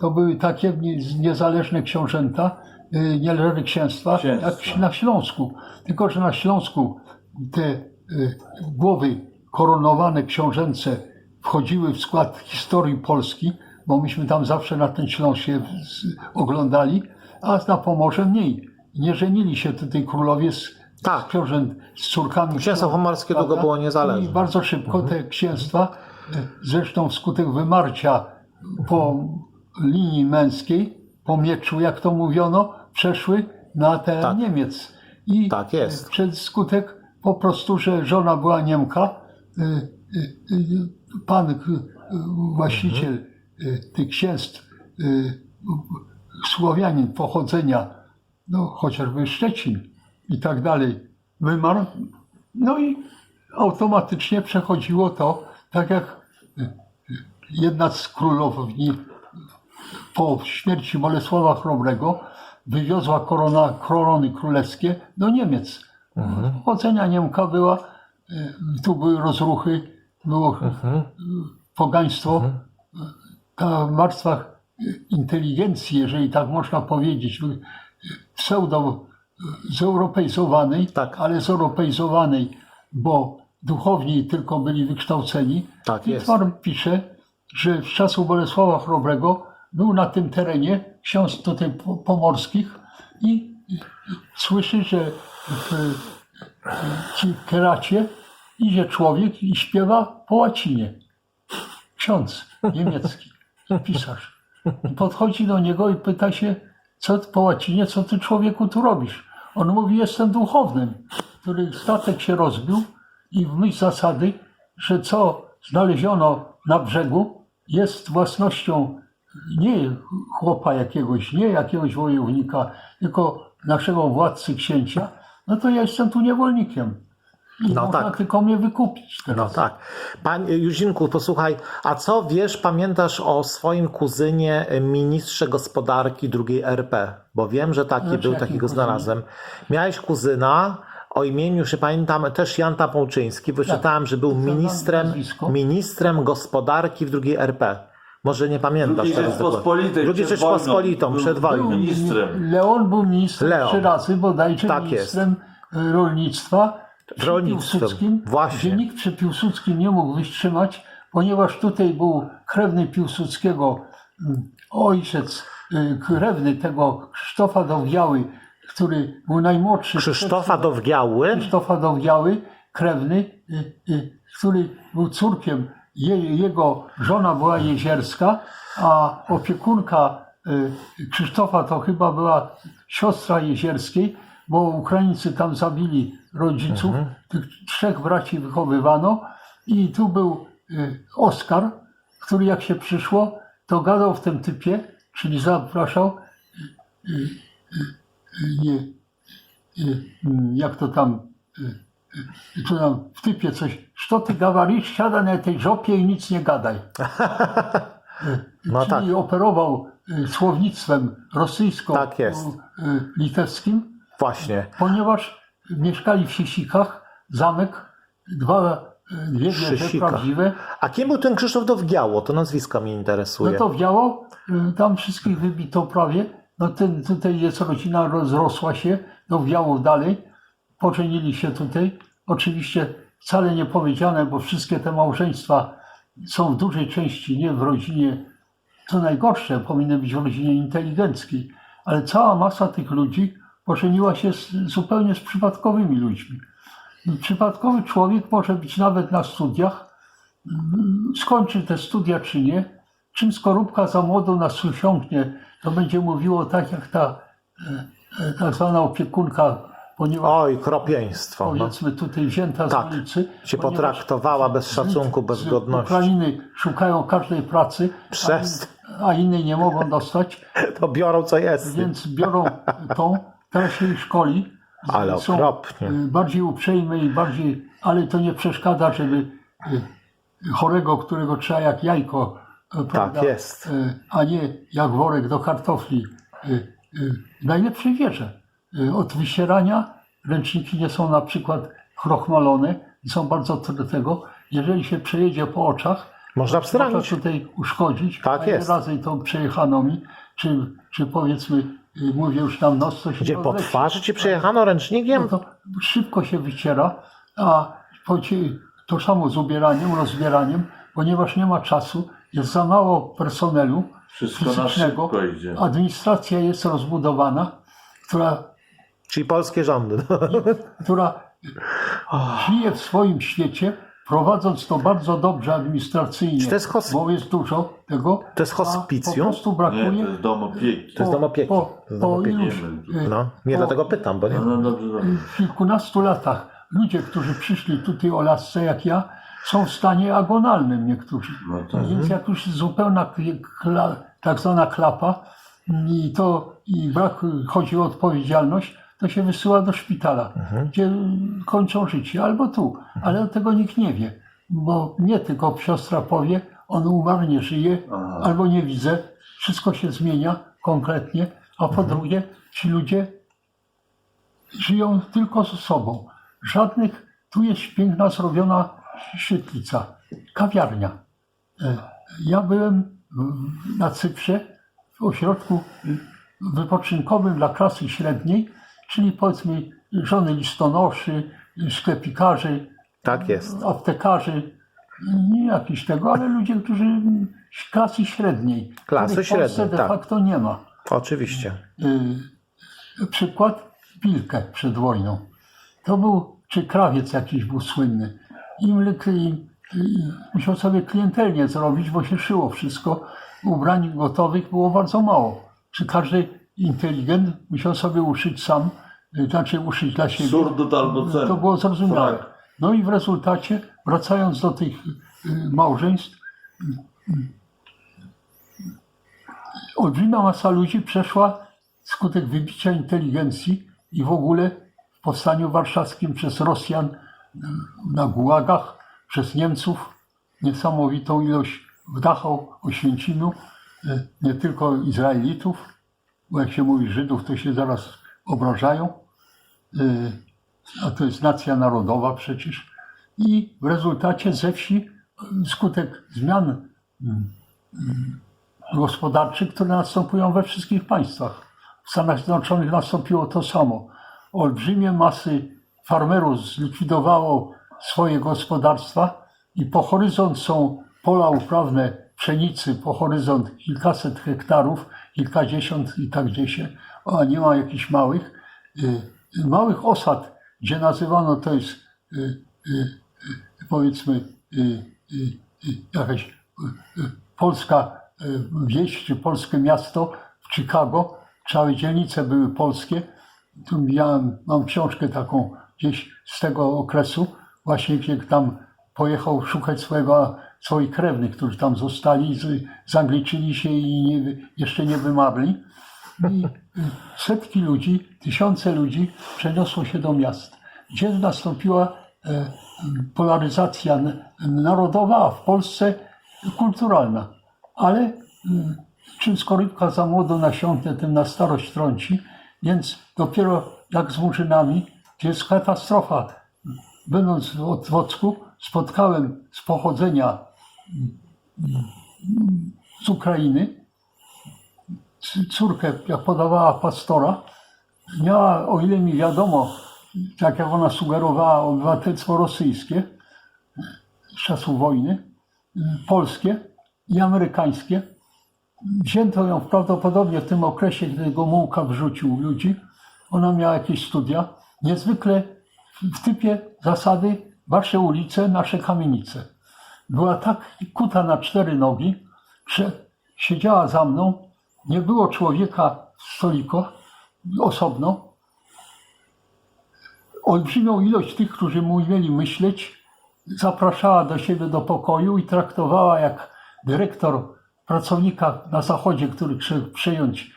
to były takie nie- niezależne książęta, y, niezależne księstwa, Księstwa. jak na Śląsku. Tylko, że na Śląsku te y, głowy koronowane książęce wchodziły w skład historii Polski, bo myśmy tam zawsze na ten Śląsk się oglądali, a na Pomorze mniej. Nie żenili się tutaj królowie z, Tak. z książęt, z córkami. Księstwo pomorskie długo było niezależne. I bardzo szybko te księstwa, e, zresztą wskutek wymarcia po linii męskiej, po mieczu, jak to mówiono, przeszły na teren Tak. Niemiec. I Tak jest. e, przez skutek po prostu, że żona była Niemka, e, e, pan właściciel e, tych księstw, Słowianin pochodzenia, no chociażby Szczecin i tak dalej, wymarł. No i automatycznie przechodziło to, tak jak jedna z królowni po śmierci Bolesława Chrobrego wywiozła korona, korony królewskie do Niemiec. Pochodzenia Niemka była, y, tu były rozruchy, było y, pogaństwo. Ta w martwach y, inteligencji, jeżeli tak można powiedzieć, y, pseudo zeuropejzowanej, Tak. ale zeuropejzowanej, bo duchowni tylko byli wykształceni. Tak I. Twarm pisze, że w czasów Bolesława Chrobrego był na tym terenie ksiądz tutaj po- pomorskich i słyszy, że w ci keracie idzie człowiek i śpiewa po łacinie. Ksiądz niemiecki, pisarz. I podchodzi do niego i pyta się, co po łacinie, co ty człowieku tu robisz? On mówi, jestem duchownym, który statek się rozbił i w myśl zasady, że co znaleziono na brzegu jest własnością nie chłopa jakiegoś, nie jakiegoś wojownika, tylko naszego władcy księcia, no to ja jestem tu niewolnikiem. I No można tak. tylko mnie wykupić No teraz. tak. Pan Juzinku, posłuchaj, a co wiesz, pamiętasz o swoim kuzynie, ministrze gospodarki drugiej RP? Bo wiem, że taki Znaczy, był, takiego znalazłem. Miałeś kuzyna o imieniu, już pamiętam, też Jan Tapałczyński. Wyczytałem, że był Tak. Ministrem, ministrem gospodarki w drugiej RP. Może nie pamiętasz Drugiej teraz dokładnie. Rzeczpospolitej Drugiej przed Rzeczpospolitą, wojną. przed Był wojną. ministrem. Leon był ministrem Leon. trzy razy, bodajże Tak ministrem e, rolnictwa. przy Rolnictwem, Piłsudskim, właśnie. Gdzie nikt przy Piłsudskim nie mógł wytrzymać, ponieważ tutaj był krewny Piłsudskiego, mm, ojciec e, krewny tego Krzysztofa Dowgiały, który był najmłodszy. Krzysztofa Dowgiały. Krzysztofa Dowgiały, krewny, y, y, który był córkiem. Je, jego żona była jezierska, a opiekunka y, Krzysztofa to chyba była siostra jezierskiej, bo Ukraińcy tam zabili rodziców. Tych trzech braci wychowywano i tu był y, Oskar, który jak się przyszło, to gadał w tym typie, czyli zapraszał y, jak to tam, y, y, co tam w typie coś, co ty gawarisz, siada na tej żopie i nic nie gadaj. No tak. Czyli operował y, słownictwem Tak jest. rosyjsko-litewskim, Właśnie. ponieważ mieszkali w Siesikach, zamek, dwa, y, dwie wieże prawdziwe, A kim był ten Krzysztof Dowgiało? To nazwisko mnie no interesuje. to wzięło, y, tam wszystkich wybito prawie. No ten, tutaj jest rodzina, rozrosła się, no wzięło dalej. Pożenili się tutaj. Oczywiście wcale nie powiedziane, bo wszystkie te małżeństwa są w dużej części nie w rodzinie, co najgorsze, powinny być w rodzinie inteligenckiej. Ale cała masa tych ludzi pożeniła się z, zupełnie z przypadkowymi ludźmi. Przypadkowy człowiek może być nawet na studiach, skończy te studia czy nie, czym skorupka za młodo nas usiąknie, to będzie mówiło tak jak ta e, e, tak zwana opiekunka, ponieważ Oj, kropieństwo. No. powiedzmy tutaj wzięta Tak, z ulicy. Ponieważ potraktowała bez szacunku, bez z godności. Ukrainy szukają każdej pracy, Przestań. a innej nie mogą dostać, To biorą co jest. więc biorą tą, teraz się ich szkoli. Ale Są, okropnie. e, Bardziej uprzejme i bardziej, ale to nie przeszkadza, żeby e, chorego, którego trzeba jak jajko, e, prawda, jest. e, a nie jak worek do kartofli, w najlepszej wierze. E, Od wysierania ręczniki nie są na przykład krochmalone i są bardzo tego. Jeżeli się przejedzie po oczach, Można Można wsranić. tutaj uszkodzić. Tak a jest. razy to przejechano mi, czy, czy powiedzmy, y, mówię już tam noc, się Gdzie po twarzy ci przejechano ręcznikiem? No to szybko się wyciera, a to samo z ubieraniem, rozbieraniem, ponieważ nie ma czasu, jest za mało personelu Wszystko fizycznego, szybko idzie. administracja jest rozbudowana, która, Czyli polskie rządy. która żyje w swoim świecie, prowadząc to bardzo dobrze administracyjnie, Czy to jest hosp- bo jest dużo tego. To jest a hospicjum? Po prostu Nie, brakuje. to jest dom opieki. To jest dom opieki. Po, To jest po dom opieki. iluś, No, nie po- dlatego pytam, bo nie. No, no dobrze, dobrze. w kilkunastu latach ludzie, którzy przyszli tutaj o lasce jak ja, są w stanie agonalnym niektórzy. No tak. Więc jak już zupełna kla- kla, tak zwana klapa mm, i to i brak, chodzi o odpowiedzialność, to się wysyła do szpitala, gdzie mm, kończą życie, albo tu, ale tego nikt nie wie, bo nie tylko siostra powie, on umarł, nie żyje, Aha. albo nie widzę, wszystko się zmienia konkretnie, a po drugie ci ludzie żyją tylko ze sobą. Żadnych, tu jest piękna zrobiona świetlica, kawiarnia. E, Ja byłem na Cyprze w ośrodku wypoczynkowym dla klasy średniej, czyli powiedzmy żony listonoszy, sklepikarzy, Tak jest. aptekarzy, nie jakiś tego, ale ludzie, którzy z klasy średniej. Klasy średniej, de tak. facto nie ma. Oczywiście. Y, przykład Pilkę przed wojną. To był, czy krawiec jakiś był słynny. Im, lik- im, im musiał sobie klientelnie zrobić, bo się szyło wszystko. Ubrań gotowych było bardzo mało. Czy każdy inteligent musiał sobie uszyć sam, y, znaczy uszyć dla siebie. Surdut albo cen. To było zrozumiałe. Tak. No i w rezultacie, wracając do tych y, małżeństw, olbrzymia masa ludzi przeszła skutek wybicia inteligencji i w ogóle w powstaniu warszawskim przez Rosjan na gułagach, przez Niemców niesamowitą ilość w Dachau, Oświęcimiu, nie tylko Izraelitów, bo jak się mówi Żydów, to się zaraz obrażają, y, a to jest nacja narodowa przecież. I w rezultacie ze wsi y, skutek zmian gospodarczych, które następują we wszystkich państwach. W Stanach Zjednoczonych nastąpiło to samo. Olbrzymie masy farmerów zlikwidowało swoje gospodarstwa i po horyzont są pola uprawne pszenicy, po horyzont kilkaset hektarów, kilkadziesiąt i tak gdzieś, a nie ma jakichś małych, y, małych osad, gdzie nazywano to jest y, y, y, powiedzmy y, y, y, jakaś y, y, polska y, wieś czy polskie miasto w Chicago. Całe dzielnice były polskie. Tu miałem, mam książkę taką gdzieś z tego okresu, właśnie gdzie tam pojechał szukać swojego, swoich krewnych, którzy tam zostali, z, zangliczyli się i nie, jeszcze nie wymarli. I setki ludzi, tysiące ludzi przeniosło się do miast, gdzie nastąpiła e, polaryzacja narodowa, a w Polsce kulturalna. Ale mm, czym skorupka za młodo nasiąknie, tym na starość trąci, więc dopiero jak z murzynami, gdzie jest katastrofa. Będąc w Otwocku, spotkałem z pochodzenia z Ukrainy córkę, jak podawała pastora, miała, o ile mi wiadomo, tak jak ona sugerowała, obywatelstwo rosyjskie z czasów wojny, polskie i amerykańskie. Wzięto ją prawdopodobnie w tym okresie, gdy Gomułka wrzucił ludzi. Ona miała jakieś studia. Niezwykle w typie zasady wasze ulice, nasze kamienice. Była tak kuta na cztery nogi, że siedziała za mną. Nie było człowieka w stoliku osobno. Olbrzymią ilość tych, którzy umieli myśleć, zapraszała do siebie do pokoju i traktowała jak dyrektor pracownika na zachodzie, który chce przejąć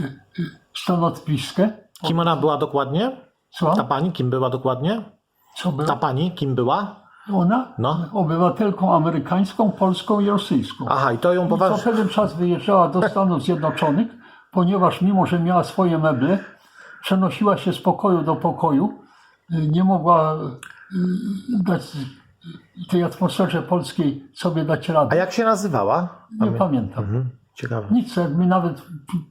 y, y, stanowiskę. Kim ona była dokładnie? Ta Słucham? pani, kim była dokładnie? Co Ta było? pani, kim była? Ona? No. Obywatelką amerykańską, polską i rosyjską. Aha, i to ją I co poważnie. pewien czas wyjeżdżała do Stanów Zjednoczonych, ponieważ mimo, że miała swoje meble, przenosiła się z pokoju do pokoju, y, nie mogła y, dać tej atmosferze polskiej sobie dać A jak się nazywała? Nie pamiętam. Mhm. Ciekawe. Nic, jak mi nawet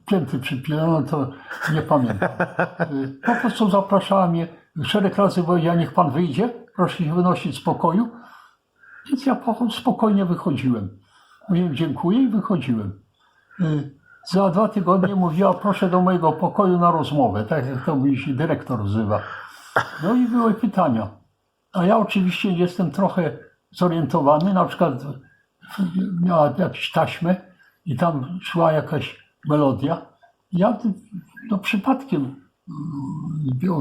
pięty przypilano, to nie pamiętam. Y, Po prostu zapraszała mnie szereg razy, ja niech pan wyjdzie, proszę się wynosić z pokoju. Więc ja po- spokojnie wychodziłem. Mówiłem dziękuję i wychodziłem. Y, Za dwa tygodnie mówiła, proszę do mojego pokoju na rozmowę, tak jak to mi się dyrektor wzywa. No i były pytania. A ja oczywiście jestem trochę zorientowany, na przykład miała jakąś taśmę i tam szła jakaś melodia. Ja no, przypadkiem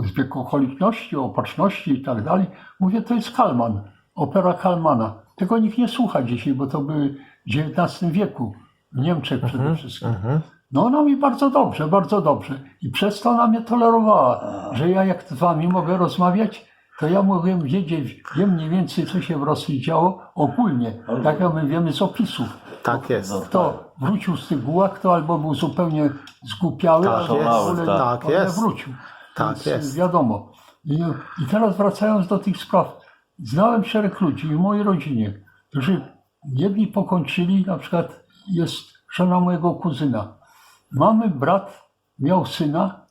zbieg okoliczności, opatrzności i tak dalej, mówię, to jest Kalman, opera Kalmana. Tego nikt nie słucha dzisiaj, bo to były w XIX wieku, w Niemczech przede wszystkim. No ona mi bardzo dobrze, bardzo dobrze. I przez to ona mnie tolerowała, że ja jak z wami mogę rozmawiać, to ja mogłem wiedzieć, wiem mniej więcej, co się w Rosji działo ogólnie, tak jak my wiemy z opisów. Tak jest. Kto wrócił z tych kto albo był zupełnie zgłupiały, Tak albo jest, w ogóle nie- tak ale jest. wrócił. Tak Więc jest. Wiadomo. I, I teraz wracając do tych spraw. Znałem szereg ludzi w mojej rodzinie, którzy jedni pokończyli, na przykład jest żona mojego kuzyna. Mamy brat, miał syna,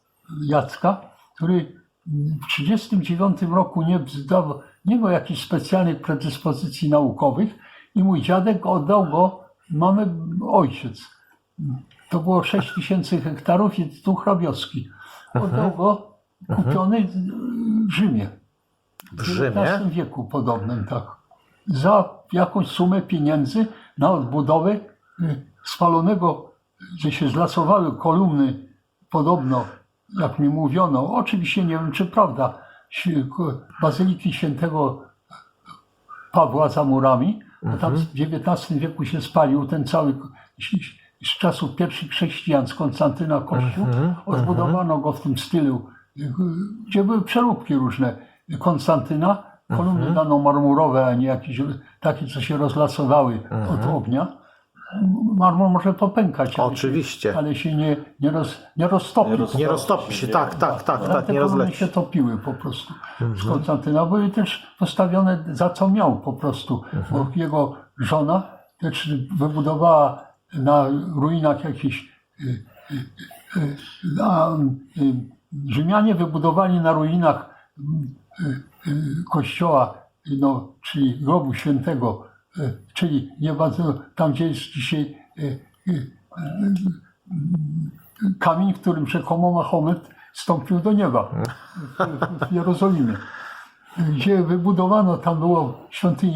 Jacka, który w 1939 roku nie zdawał, nie miał jakichś specjalnych predyspozycji naukowych i mój dziadek oddał go, mamy ojciec. To było 6 tysięcy hektarów i tu hrabioski. Oddał go kupiony w Rzymie. W Rzymie? XIX wieku podobnym, tak. Za jakąś sumę pieniędzy na odbudowę y, spalonego, gdzie się zlasowały kolumny, podobno, jak mi mówiono, oczywiście nie wiem czy prawda, Bazyliki Świętego Pawła za murami, bo tam w XIX wieku się spalił ten cały, z- czasów pierwszych chrześcijan z Konstantyna Kościół, odbudowano go w tym stylu, gdzie były przeróbki różne. Konstantyna, kolumny dano marmurowe, a nie jakieś takie, co się rozlasowały od ognia. Marmur może popękać, ale, Oczywiście. ale się nie, nie, roz, nie roztopi. Nie roz- Nie roztopi się, tak, tak, tak, tak, nie kolumny rozleci. się topiły po prostu z Konstantyna. Były też postawione za co miał po prostu. Bo jego żona też wybudowała na ruinach jakichś. y, y, y, A y, Rzymianie wybudowali na ruinach y, y, kościoła, no, czyli grobu świętego, y, czyli nie bardzo tam, gdzie jest dzisiaj y, y, kamień, którym rzekomo Mahomet wstąpił do nieba w, w Jerozolimie. Gdzie wybudowano, tam było świątynia